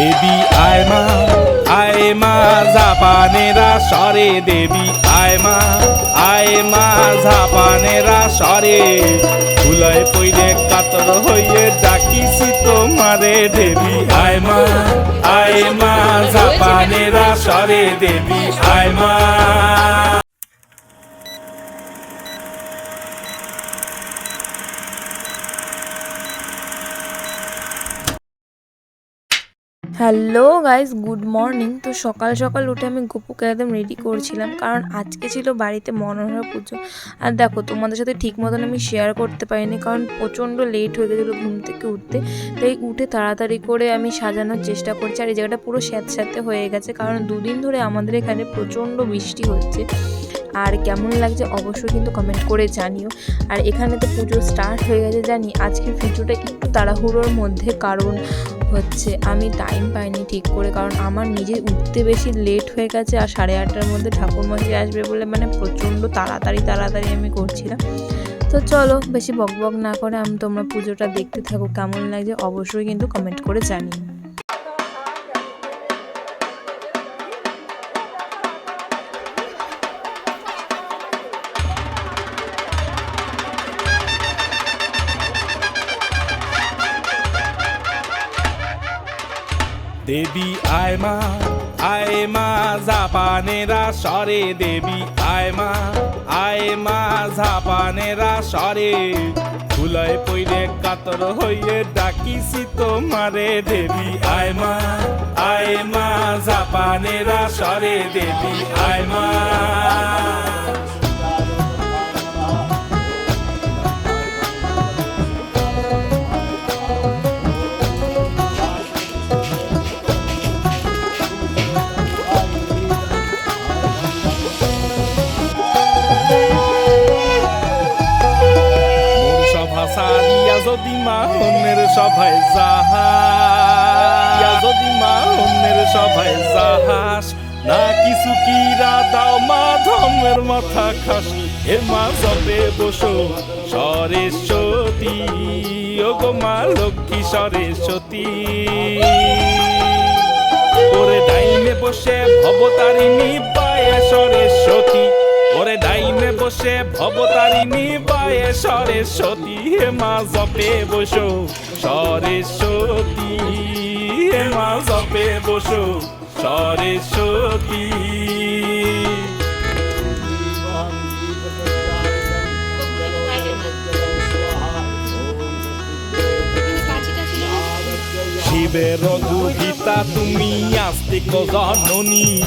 দেবী আয় মা আয় মা জাপানেরা সরে দেবী আয় মা আয় মা জাপানেরা সরে। ফুলয় পইরে কাতর হইয়ে ডাকিছি তোমারে দেবী আয় মা আয় মা জাপানেরা সরে দেবী আয় মা। হ্যালো গাইস গুড মর্নিং তো সকাল সকাল উঠে আমি গপুকে একদম রেডি করছিলাম, কারণ আজকে ছিল বাড়িতে মনোহরা পুজো। আর দেখো, তোমাদের সাথে ঠিক মতন আমি শেয়ার করতে পারিনি, কারণ প্রচণ্ড লেট হয়ে গেছিল ঘুম থেকে উঠতে। তাই উঠে তাড়াতাড়ি করে আমি সাজানোর চেষ্টা করছি, আর এই জায়গাটা পুরো স্যাঁতস্যাঁতে হয়ে গেছে, কারণ দুদিন ধরে আমাদের এখানে প্রচণ্ড বৃষ্টি হচ্ছে। আর কেমন লাগছে অবশ্যই কিন্তু কমেন্ট করে জানিও। আর এখানে তো পুজো স্টার্ট হয়ে গেছে জানি, আজকের ভিডিওটা একটু তাড়াহুড়োর মধ্যে, কারণ হচ্ছে, আমি টাইম পাইনি ঠিক করে, কারণ আমার নিজে উঠতে বেশি লেট হয়ে গেছে আর সাড়ে আটটার মধ্যে ঠাকুর ঠাকুরমশাই আসবে বলে মানে প্রচণ্ড তাড়াতাড়ি তাড়াতাড়ি আমি করছিলাম। তো চলো, বেশি বক বক না করে আমি তোমরা পুজোটা দেখতে থাকো, কেমন লাগছে অবশ্যই কিন্তু কমেন্ট করে জানিও। দেবী আয় মা আয় মা, জাপানেরা সরে দেবী, আয় মা আয় মা, জাপানেরা সরে। ফুলয় পইরে কাতর হইয়ে ডাকিছি তোমারে দেবী, আয় মা আয় মা, জাপানেরা সরে দেবী, আয় মা। যদি মা অন্যের সভায় যাহাস, যদি মা অন্যের সভায় যাহাস, না কিছু কিরা দাও মা ধর্মের মাথা খাস। হে মা জপে বসো সরেশ্বতী ও গো মা লক্ষ্মী সরেশ্বতী। ওরে ডাইনে বসে ভবতারিণী পায়ে সরেশ্বতী। ওরে ডাইনে বসে ভবতারিণী পায়ে সরস্বতী, হে মা জপে বসো। সরস্বতী, হে মা জপে বসো। সরেশ্বতী শিবের দুহিতা তুমি আস্তিক জননী।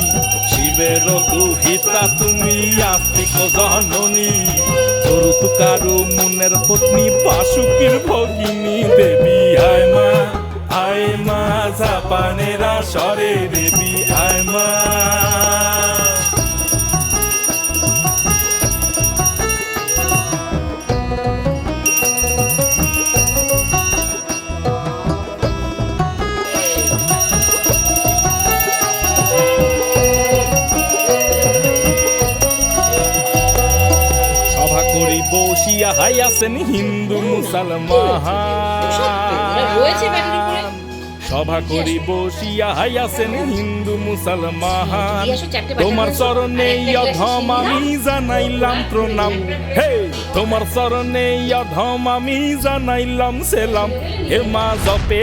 শিবের দুহিতা তুমি আস্তিক জননী। তরুতুকারু মুনের পত্নী বাসুকির ভগিনী দেবী। আয় মা আয় মা, জাপানেরা সরে দেবী। আয় মা। বসিয়া হাইয়াছেন হিন্দু রয়েছে মুসলমান সভা করি বসিয়া হাইয়াছেন হিন্দু মুসলমান। তোমার চরণে অধম আমি জানাইলাম প্রণাম। হে তোমার চরণে অধম আমি জানাইলাম সেলাম। হে মা জপে